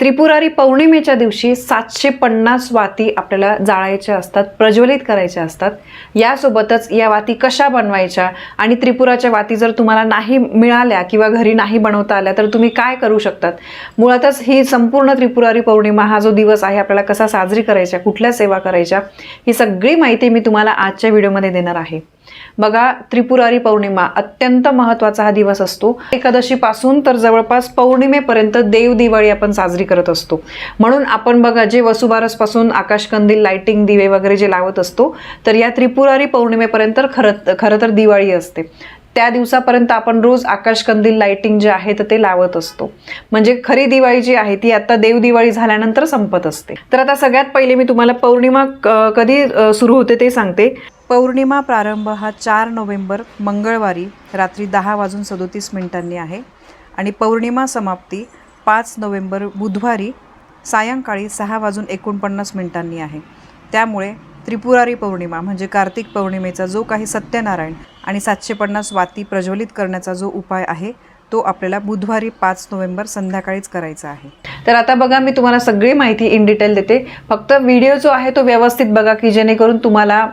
त्रिपुरारी पौर्णिमेच्या दिवशी सातशे पन्नास वाती आपल्याला जाळायच्या असतात प्रज्वलित करायच्या असतात. यासोबतच या वाती कशा बनवायच्या आणि त्रिपुराच्या वाती जर तुम्हाला नाही मिळाल्या किंवा घरी नाही बनवता आल्या तर तुम्ही काय करू शकतात? मुळातच ही संपूर्ण त्रिपुरारी पौर्णिमा हा जो दिवस आहे आपल्याला कसा साजरी करायचा कुठल्या सेवा करायच्या ही सगळी माहिती मी तुम्हाला आजच्या व्हिडिओमध्ये देणार आहे. बघा त्रिपुरारी पौर्णिमा अत्यंत महत्त्वाचा हा दिवस असतो. एकादशीपासून तर जवळपास पौर्णिमेपर्यंत देव दिवाळी आपण साजरी करत असतो. म्हणून आपण बघा जे वसुबारसपासून आकाशकंदील लाइटिंग दिवे वगैरे जे लावत असतो तर या त्रिपुरारी पौर्णिमेपर्यंत खरं खरं तर दिवाळी असते. त्या दिवसापर्यंत आपण रोज आकाशकंदील लाइटिंग जे आहे तर ते लावत असतो. म्हणजे खरी दिवाळी जी आहे ती आता देव दिवाळी झाल्यानंतर संपत असते. तर आता सगळ्यात पहिले मी तुम्हाला पौर्णिमा कधी सुरू होते ते सांगते. पौर्णिमा प्रारंभ हा चार नोव्हेंबर मंगळवारी रात्री दहा वाजून सदोतीस मिनिटांनी आहे. आणि पौर्णिमा समाप्ती पाच नोव्हेंबर बुधवारी सायंकाळी सहा वाजून एकोणपन्नास मिनिटांनी आहे. त्यामुळे त्रिपुरारी पौर्णिमा म्हणजे कार्तिक पौर्णिमेचा जो काही सत्यनारायण आणि सातशे पन्नास वाती प्रज्वलित करण्याचा जो उपाय आहे तो आपल्याला बुधवारी पाच नोव्हेंबर संध्याकाळीच करायचा आहे. तर आता बघा मी तुम्हाला सगळी माहिती इन डिटेल देते. फक्त व्हिडिओ जो आहे तो व्यवस्थित बघा की जेणेकरून तुम्हाला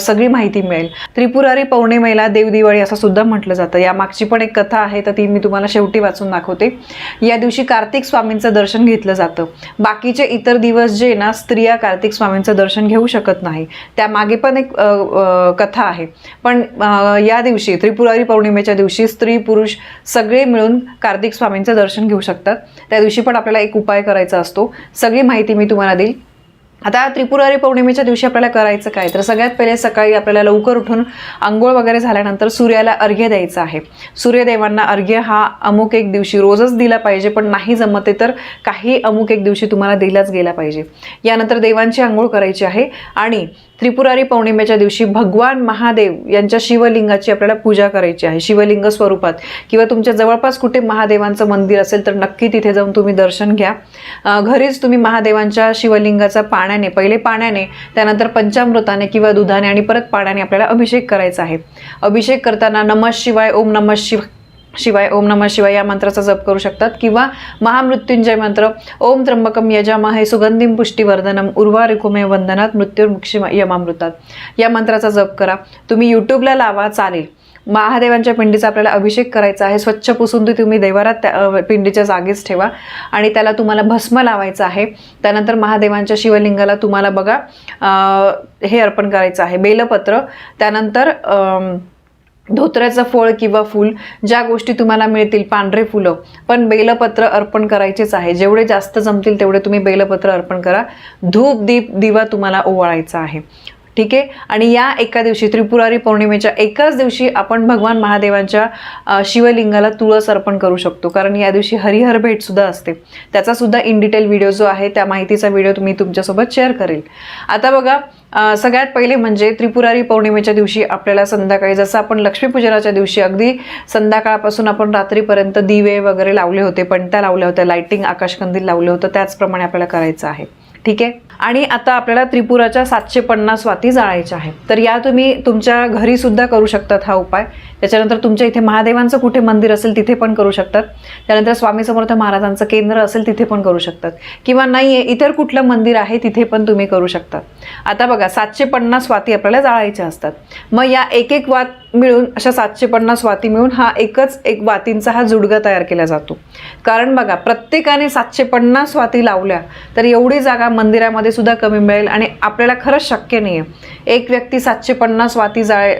सगळी माहिती मिळेल. त्रिपुरारी पौर्णिमेला देवदिवाळी असं सुद्धा म्हटलं जातं. या मागची पण एक कथा आहे तर ती मी तुम्हाला शेवटी वाचून दाखवते. या दिवशी कार्तिक स्वामींचं दर्शन घेतलं जातं. बाकीचे इतर दिवस जे ना स्त्रिया कार्तिक स्वामींचं दर्शन घेऊ शकत नाही. त्यामागे पण एक कथा आहे. पण या दिवशी त्रिपुरारी पौर्णिमेच्या दिवशी स्त्री पुरुष सगळे मिळून कार्तिक स्वामींचं दर्शन घेऊ शकतात. त्या दिवशी पण आपल्याला एक उपाय करायचा असतो. सगळी माहिती मी तुम्हाला देईल. आता त्रिपुरारी पौर्णिमेच्या दिवशी आपल्याला करायचं काय? तर सगळ्यात पहिले सकाळी आपल्याला लवकर उठून आंघोळ वगैरे झाल्यानंतर सूर्याला अर्घ्य द्यायचं आहे. सूर्यदेवांना अर्घ्य हा अमुक एक दिवशी रोजच दिला पाहिजे पण नाही जमते तर काही अमुक एक दिवशी तुम्हाला दिलाच गेला पाहिजे. यानंतर देवांची आंघोळ करायची आहे आणि त्रिपुरारी पौर्णिमेच्या दिवशी भगवान महादेव यांच्या शिवलिंगाची आपल्याला पूजा करायची आहे. शिवलिंग स्वरूपात. किंवा तुमच्या जवळपास कुठे महादेवांचं मंदिर असेल तर नक्की तिथे जाऊन तुम्ही दर्शन घ्या. घरीच तुम्ही महादेवांच्या शिवलिंगाचा पाण्याने पहिले पाण्याने त्यानंतर पंचामृताने किंवा दुधाने आणि परत पाण्याने आपल्याला अभिषेक करायचा आहे. अभिषेक करताना नमः शिवाय ओम नमः शिव शिवाय ओम नमः शिवाय या मंत्राचा जप करू शकतात. किंवा महामृत्युंजय मंत्र ओम त्र्यंबकम यजामा हे सुगंधिम पुष्टीवर्धनम उर्वारिकुमे वंदनात मृत्युर्मुक्षी यमामृतात. या मंत्राचा जप करा. तुम्ही यूट्यूबला लावा चालेल. महादेवांच्या पिंडीचा आपल्याला अभिषेक करायचा आहे. स्वच्छ पुसून ती तुम्ही देवारात त्या पिंडीच्या जागीच ठेवा. आणि त्याला तुम्हाला भस्म लावायचं आहे. त्यानंतर महादेवांच्या शिवलिंगाला तुम्हाला बघा हे अर्पण करायचं आहे. बेलपत्र. त्यानंतर धोत्र्याचं फळ किंवा फूल ज्या गोष्टी तुम्हाला मिळतील पांढरे फुलं पण बेलपत्र अर्पण करायचेच आहे. जेवढे जास्त जमतील तेवढे तुम्ही बेलपत्र अर्पण करा. धूप दीप दिवा तुम्हाला ओवाळायचा आहे. ठीक आहे? आणि या एका दिवशी त्रिपुरारी पौर्णिमेच्या एकाच दिवशी आपण भगवान महादेवांच्या शिवलिंगाला तुळस अर्पण करू शकतो. कारण या दिवशी हरिहर भेटसुद्धा असते. त्याचासुद्धा इन डिटेल व्हिडिओ जो आहे त्या माहितीचा व्हिडिओ तुम्ही तुमच्यासोबत शेअर करेल. आता बघा सगळ्यात पहिले म्हणजे त्रिपुरारी पौर्णिमेच्या दिवशी आपल्याला संध्याकाळी जसं आपण लक्ष्मीपूजनाच्या दिवशी अगदी संध्याकाळपासून आपण रात्रीपर्यंत दिवे वगैरे लावले होते पणत्या लावल्या होत्या लायटिंग आकाशकंदील लावलं होतं त्याचप्रमाणे आपल्याला करायचं आहे. ठीक आहे? आणि आता आपल्याला त्रिपुराच्या सातशे पन्नास वाती जाळायच्या आहेत. तर या तुम्ही तुमच्या घरी सुद्धा करू शकतात हा उपाय. त्याच्यानंतर तुमच्या इथे महादेवांचं कुठे मंदिर असेल तिथे पण करू शकतात. त्यानंतर स्वामी समर्थ महाराजांचं केंद्र असेल तिथे पण करू शकतात. किंवा नाही आहे इतर कुठलं मंदिर आहे तिथे पण तुम्ही करू शकतात. आता बघा सातशे पन्नास वाती आपल्याला जाळायच्या असतात. मग या एक एक वात मिळून अशा सातशे पन्नास वाती मिळून हा एकच एक वातींचा हा जुडगा तयार केला जातो. कारण बघा प्रत्येकाने सातशे पन्नास वाती लावल्या तर एवढी जागा मंदिरामध्ये सुद्धा कमी मिळेल आणि आपल्याला खरंच शक्य नाही आहे एक व्यक्ती सातशे पन्नास वाती जाळ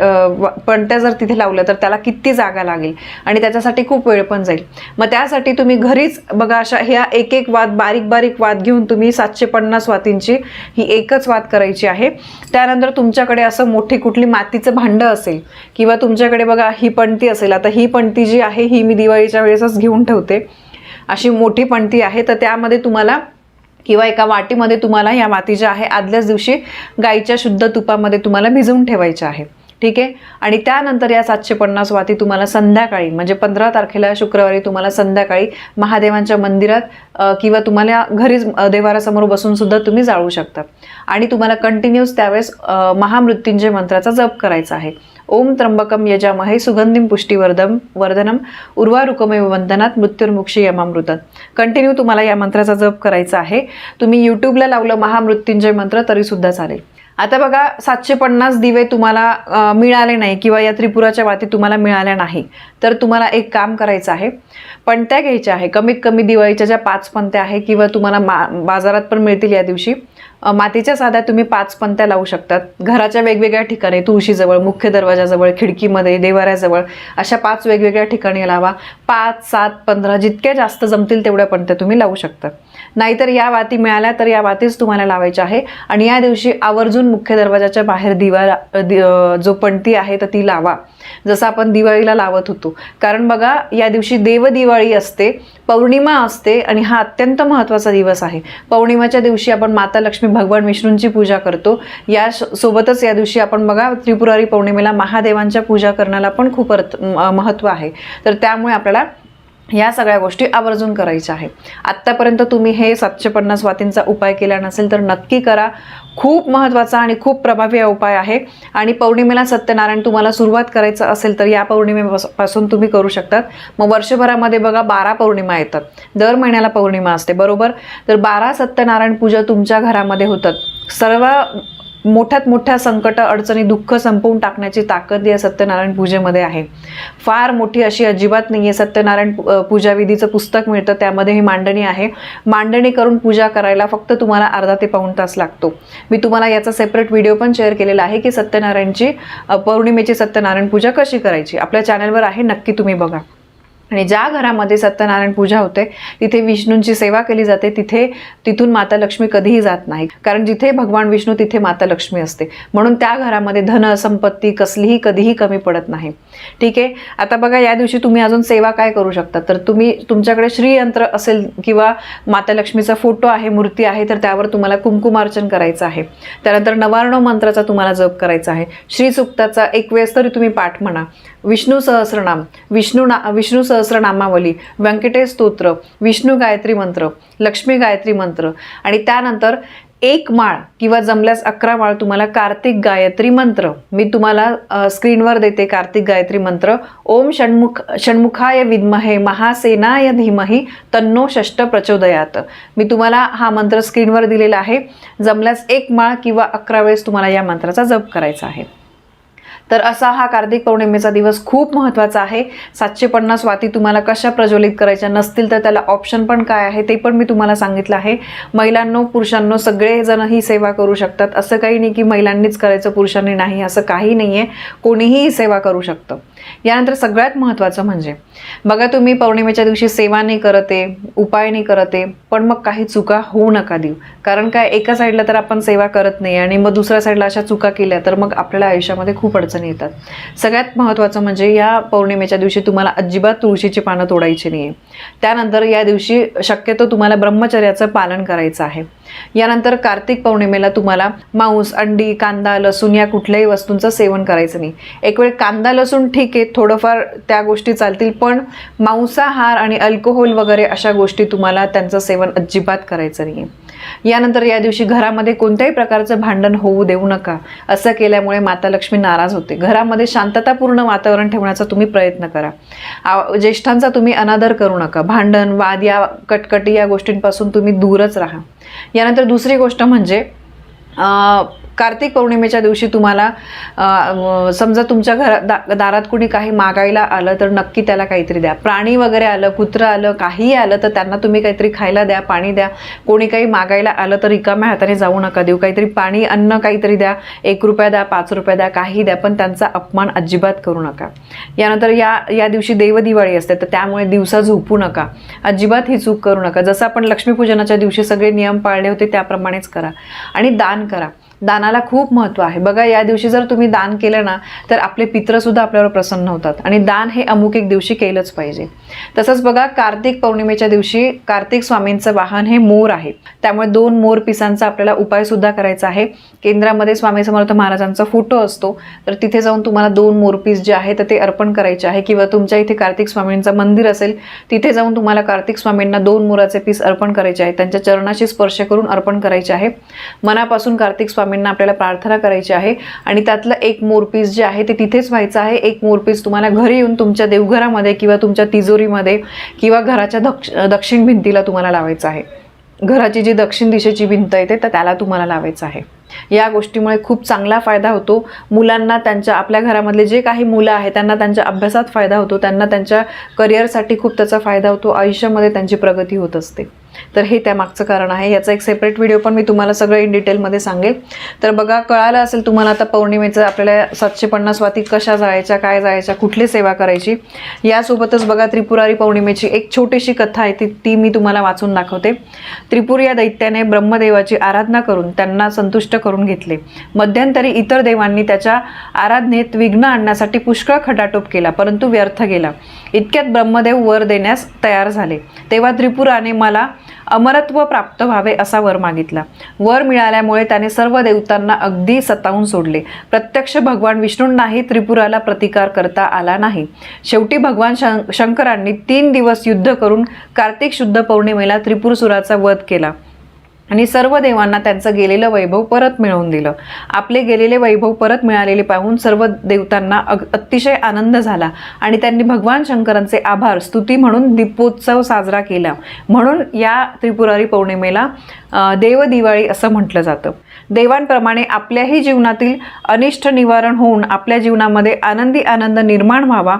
पणत्या जर तिथे लावल्या तर त्याला किती जागा लागेल? आणि त्याच्यासाठी खूप वेळ पण जाईल. मग त्यासाठी तुम्ही घरीच बघा अशा ह्या एक एक वाद बारीक बारीक वाद घेऊन तुम्ही सातशे पन्नास वातींची ही एकच वाद करायची आहे. त्यानंतर तुमच्याकडे असं मोठी कुठली मातीचं भांडं असेल किंवा तुमच्याकडे बघा ही पणती असेल आता ही पणती जी आहे ही मी दिवाळीच्या वेळेसच घेऊन ठेवते. अशी मोठी पणती आहे तर त्यामध्ये तुम्हाला किंवा एका वाटीमध्ये तुम्हाला या माती ज्या आहे आदल्याच दिवशी गाईच्या शुद्ध तुपामध्ये तुम्हाला भिजवून ठेवायच्या आहे. ठीक आहे? आणि त्यानंतर या सातशे पन्नास वाती तुम्हाला संध्याकाळी म्हणजे पंधरा तारखेला शुक्रवारी तुम्हाला संध्याकाळी महादेवांच्या मंदिरात किंवा तुम्हाला घरीच देवारासमोर बसून सुद्धा तुम्ही जाळू शकता. आणि तुम्हाला कंटिन्यूस त्यावेळेस महामृत्युंजय मंत्राचा जप करायचा आहे. ओम त्र्यंबकम यजामहे सुगंधिम पुष्टीवर्धम वर्धनम उर्वारुकमेव वंदनात मृत्युर्मुक्षी यमामृतात कंटिन्यू तुम्हाला या मंत्राचा जप करायचा आहे. तुम्ही यूट्यूबला लावलं महामृत्युंजय मंत्र तरीसुद्धा चालेल. आता बघा सातशे पन्नास दिवे तुम्हाला मिळाले नाही किंवा या त्रिपुराच्या वाती तुम्हाला मिळाल्या नाही तर तुम्हाला एक काम करायचं आहे. पणत्या घ्यायच्या आहे. कमीत कमी दिवाळीच्या ज्या पाच पणत्या आहे किंवा तुम्हाला मा बाजारात पण मिळतील या दिवशी मातीच्या साध्या तुम्ही पाच पणत्या लावू शकतात. घराच्या वेगवेगळ्या ठिकाणी तुळशीजवळ मुख्य दरवाजाजवळ खिडकीमध्ये देवाऱ्याजवळ अशा पाच वेगवेगळ्या ठिकाणी लावा. पाच सात पंधरा जितक्या जास्त जमतील तेवढ्या पणत्या तुम्ही लावू शकता. नाहीतर या वाती मिळाल्या तर या वातीच तुम्हाला लावायच्या आहे. आणि या दिवशी आवर्जून मुख्य दरवाजाच्या बाहेर दिवा दि- जो पणती आहे तर ती लावा. जसं आपण दिवाळीला लावत होतो. कारण बघा या दिवशी देवदिवाळी असते पौर्णिमा असते आणि हा अत्यंत महत्त्वाचा दिवस आहे. पौर्णिमाच्या दिवशी आपण माता लक्ष्मी भगवान विष्णूंची पूजा करतो. या श- सोबतच या दिवशी आपण बघा त्रिपुरारी पौर्णिमेला महादेवांच्या पूजा करण्याला पण खूप अर्थ महत्त्व आहे. तर त्यामुळे आपल्याला या सगळ्या गोष्टी आवर्जून करायच्या आहे आत्तापर्यंत तुम्ही हे सातशे पन्नास वातींचा उपाय केला नसेल तर नक्की करा. खूप महत्त्वाचा आणि खूप प्रभावी हा उपाय आहे. आणि पौर्णिमेला सत्यनारायण तुम्हाला सुरुवात करायचं असेल तर या पौर्णिमेपासून तुम्ही करू शकतात. मग वर्षभरामध्ये बघा बारा पौर्णिमा येतात. दर महिन्याला पौर्णिमा असते बरोबर? तर बारा सत्यनारायण पूजा तुमच्या घरामध्ये होतात. सर्व मोठ्यात मोठ्या संकट अडचणी दुःख संपवून टाकण्याची ताकद या सत्यनारायण पूजेमध्ये आहे. फार मोठी अशी अजिबात नाही आहे सत्यनारायण पूजाविधीचं पुस्तक मिळतं. त्यामध्ये ही मांडणी आहे. मांडणी करून पूजा करायला फक्त तुम्हाला अर्धा ते पाऊण तास लागतो. मी तुम्हाला याचा सेपरेट व्हिडिओ पण शेअर केलेला आहे की सत्यनारायणची पौर्णिमेची सत्यनारायण पूजा कशी करायची? आपल्या चॅनलवर आहे. नक्की तुम्ही बघा. आणि ज्या घरामध्ये सत्यनारायण पूजा होते तिथे विष्णूंची सेवा केली जाते तिथे तिथून माता लक्ष्मी कधीही जात नाही. कारण जिथे भगवान विष्णू तिथे माता लक्ष्मी असते. म्हणून त्या घरामध्ये धन संपत्ती कसलीही कधीही कमी पडत नाही. ठीक आहे? आता बघा या दिवशी तुम्ही अजून सेवा काय करू शकता? तर तुम्ही तुमच्याकडे श्रीयंत्र असेल किंवा माता लक्ष्मीचा फोटो आहे मूर्ती आहे तर त्यावर तुम्हाला कुंकुमार्चन करायचं आहे. त्यानंतर नवार्णव मंत्राचा तुम्हाला जप करायचा आहे. श्रीसुक्ताचा एक वेळेस तरी तुम्ही पाठ म्हणा. विष्णू सहस्रनाम विष्णू ना विष्णू सहस्रनामावली व्यंकटेश स्तोत्र विष्णू गायत्री मंत्र लक्ष्मी गायत्री मंत्र. आणि त्यानंतर एक माळ किंवा जमल्यास अकरा माळ तुम्हाला कार्तिक गायत्री मंत्र. मी तुम्हाला स्क्रीनवर देते कार्तिक गायत्री मंत्र. ओम षण्मुख षण्मुखाय विद्महे महासेनाय धीमही तन्नो षष्ट प्रचोदयात. मी तुम्हाला हा मंत्र स्क्रीनवर दिलेला आहे. जमल्यास एक माळ किंवा अकरा वेळेस तुम्हाला या मंत्राचा जप करायचा आहे. तर असा हा कार्तिक पौर्णिमेचा दिवस खूप महत्त्वाचा आहे. सातशे पन्नास वाती तुम्हाला कशा प्रज्वलित करायच्या नसतील तर त्याला ऑप्शन पण काय आहे ते पण मी तुम्हाला सांगितलं आहे. महिलांनो पुरुषांनो सगळेजण ही सेवा करू शकतात. असं काही नाही की महिलांनीच करायचं पुरुषांनी नाही असं काही नाही आहे. कोणीही ही सेवा करू शकतं. यानंतर सगळ्यात महत्त्वाचं म्हणजे बघा तुम्ही पौर्णिमेच्या दिवशी सेवा नाही करते उपाय नाही करते पण मग काही चुका होऊ नका देऊ. कारण काय एका साईडला तर आपण सेवा करत नाही आणि मग दुसऱ्या साईडला अशा चुका केल्या तर मग आपल्याला आयुष्यामध्ये खूप अडचण येतात. सगळ्यात महत्त्वाचं म्हणजे या पौर्णिमेच्या दिवशी तुम्हाला अजिबात तुळशीची पानं तोडायची नाही आहे त्यानंतर या दिवशी शक्यतो तुम्हाला ब्रह्मचर्याचं पालन करायचं आहे. यानंतर कार्तिक पौर्णिमेला तुम्हाला मांस अंडी कांदा लसूण या कुठल्याही वस्तूंचं सेवन करायचं नाही. एक वेळ कांदा लसूण ठीक आहे थोडंफार त्या गोष्टी चालतील पण मांसाहार आणि अल्कोहोल वगैरे अशा गोष्टी तुम्हाला त्यांचं सेवन अजिबात करायचं नाही यानंतर या दिवशी घरामध्ये कोणत्याही प्रकारचं भांडण होऊ देऊ नका. असं केल्यामुळे माता लक्ष्मी नाराज होते. घरामध्ये शांततापूर्ण वातावरण ठेवण्याचा तुम्ही प्रयत्न करा. आ- ज्येष्ठांचा तुम्ही अनादर करू नका. भांडण वाद या कटकटी या गोष्टींपासून तुम्ही दूरच राहा. यानंतर दुसरी गोष्ट म्हणजे कार्तिक पौर्णिमेच्या दिवशी तुम्हाला समजा तुमच्या घरा दा दारात कुणी काही मागायला आलं तर नक्की त्याला काहीतरी द्या. प्राणी वगैरे आलं कुत्रं आलं काहीही आलं तर त्यांना तुम्ही काहीतरी खायला द्या पाणी द्या. कोणी काही मागायला आलं तर रिकाम्या हाताने जाऊ नका देऊ. काहीतरी पाणी अन्न काहीतरी द्या. एक रुपया द्या पाच रुपया द्या काही द्या पण त्यांचा अपमान अजिबात करू नका. यानंतर या या दिवशी देवदिवाळी असते तर त्यामुळे दिवसा झोपू नका. अजिबात ही चूक करू नका. जसं आपण लक्ष्मीपूजनाच्या दिवशी सगळे नियम पाळले होते त्याप्रमाणेच करा. आणि दान करा. दानाला खूप महत्त्व आहे. बघा या दिवशी जर तुम्ही दान केलं ना तर आपले पित्रसुद्धा आपल्यावर प्रसन्न होतात. आणि दान हे अमुक एक दिवशी केलंच पाहिजे. तसंच बघा कार्तिक पौर्णिमेच्या दिवशी कार्तिक स्वामींचं वाहन हे मोर आहे. त्यामुळे दोन मोर पिसांचा आपल्याला उपायसुद्धा करायचा आहे. केंद्रामध्ये स्वामी समर्थ महाराजांचा फोटो असतो. तर तिथे जाऊन तुम्हाला दोन मोरपीस जे आहे तर ते अर्पण करायचे आहे. किंवा तुमच्या इथे कार्तिक स्वामींचं मंदिर असेल तिथे जाऊन तुम्हाला कार्तिक स्वामींना दोन मोराचे पीस अर्पण करायचे आहे. त्यांच्या चरणाशी स्पर्श करून अर्पण करायचे आहे. मनापासून कार्तिक स्वामी स्वामींना आपल्याला प्रार्थना करायची आहे. आणि त्यातलं एक मोरपीस जे आहे ते तिथेच व्हायचं आहे. एक मोरपीस तुम्हाला घरी येऊन तुमच्या देवघरामध्ये किंवा तुमच्या तिजोरीमध्ये किंवा घराच्या दक्ष दक्षिण भिंतीला तुम्हाला लावायचं आहे. घराची जी दक्षिण दिशेची भिंत येते तर त्याला तुम्हाला लावायचं आहे. या गोष्टीमुळे खूप चांगला फायदा होतो. मुलांना त्यांच्या आपल्या घरामधले जे काही मुलं आहेत त्यांना त्यांच्या अभ्यासात फायदा होतो. त्यांना त्यांच्या करिअरसाठी खूप त्याचा फायदा होतो. आयुष्यामध्ये त्यांची प्रगती होत असते. तर हे त्यामागचं कारण आहे. याचा एक सेपरेट व्हिडिओ पण मी तुम्हाला सगळं इन डिटेलमध्ये सांगेल. तर बघा कळालं असेल तुम्हाला आता पौर्णिमेचं आपल्याला सातशे पन्नास वाती कशा जायच्या काय जायच्या कुठली सेवा करायची. यासोबतच बघा त्रिपुरारी पौर्णिमेची एक छोटीशी कथा आहे ती ती मी तुम्हाला वाचून दाखवते. त्रिपुर या दैत्याने ब्रह्मदेवाची आराधना करून त्यांना संतुष्ट करून घेतले. मध्यंतरी इतर देवांनी त्याच्या आराधनेत विघ्न आणण्यासाठी पुष्कळ खटाटोप केला परंतु व्यर्थ गेला. इतक्यात ब्रह्मदेव वर देण्यास तयार झाले. तेव्हा त्रिपुराने मला अमरत्व प्राप्त व्हावे असा वर मागितला. वर मिळाल्यामुळे त्याने सर्व देवतांना अगदी सतावून सोडले. प्रत्यक्ष भगवान विष्णूंनाही त्रिपुराला प्रतिकार करता आला नाही. शेवटी भगवान शं शंकरांनी तीन दिवस युद्ध करून कार्तिक शुद्ध पौर्णिमेला त्रिपुरसुराचा वध केला. आणि सर्व देवांना त्यांचं गेलेलं वैभव परत मिळवून दिलं. आपले गेलेले वैभव परत मिळालेले पाहून सर्व देवतांना अग अतिशय आनंद झाला. आणि त्यांनी भगवान शंकरांचे आभार स्तुती म्हणून दीपोत्सव साजरा केला. म्हणून या त्रिपुरारी पौर्णिमेला देवदिवाळी देव दिवाळी असं म्हटलं जातं. देवांप्रमाणे आपल्याही जीवनातील अनिष्ट निवारण होऊन आपल्या जीवनामध्ये आनंदी आनंद निर्माण व्हावा.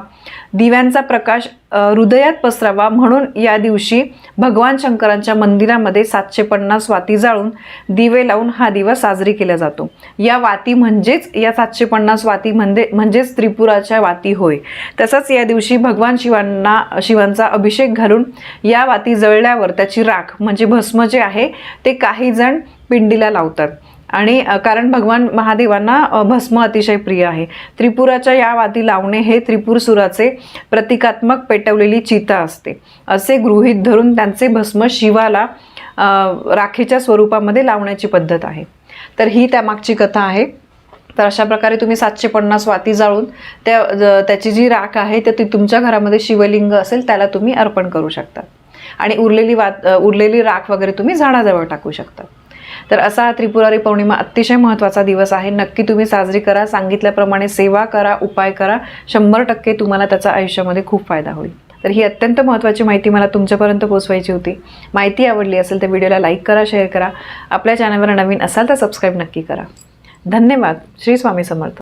दिव्यांचा प्रकाश हृदयात पसरावा म्हणून या दिवशी भगवान शंकरांच्या मंदिरामध्ये सातशे पन्नास वाती जाळून दिवे लावून हा दिवस साजरी केला जातो. या वाती म्हणजेच या सातशे पन्नास वाती म्हणजे म्हणजेच त्रिपुराच्या वाती होय. तसंच या दिवशी भगवान शिवांना शिवांचा अभिषेक घालून या वाती जळल्यावर त्याची राख म्हणजे भस्म जे आहे ते काही जण पिंडीला लावतात. आणि कारण भगवान महादेवांना भस्म अतिशय प्रिय आहे. त्रिपुराच्या या वाती लावणे हे त्रिपुरसुराचे प्रतिकात्मक पेटवलेली चिता असते. असे गृहीत धरून त्यांचे भस्म शिवाला राखीच्या स्वरूपामध्ये लावण्याची पद्धत आहे. तर ही त्यामागची कथा आहे. तर अशा प्रकारे तुम्ही सातशे पन्नास वाती जाळून त्या ज- त्याची जी राख आहे ते ती तुमच्या घरामध्ये शिवलिंग असेल त्याला तुम्ही अर्पण करू शकता. आणि उरलेली वात उरलेली राख वगैरे तुम्ही झाडाजवळ टाकू शकता. तर असा त्रिपुरारी पौर्णिमा अतिशय महत्त्वाचा दिवस आहे. नक्की तुम्ही साजरी करा सांगितल्याप्रमाणे सेवा करा उपाय करा. शंभर टक्के तुम्हाला त्याचा आयुष्यामध्ये खूप फायदा होईल. तर ही अत्यंत महत्त्वाची माहिती मला तुमच्यापर्यंत पोहोचवायची होती. माहिती आवडली असेल तर व्हिडिओला लाईक करा शेअर करा. आपल्या चॅनलवर नवीन असाल तर सबस्क्राईब नक्की करा. धन्यवाद. श्री स्वामी समर्थ.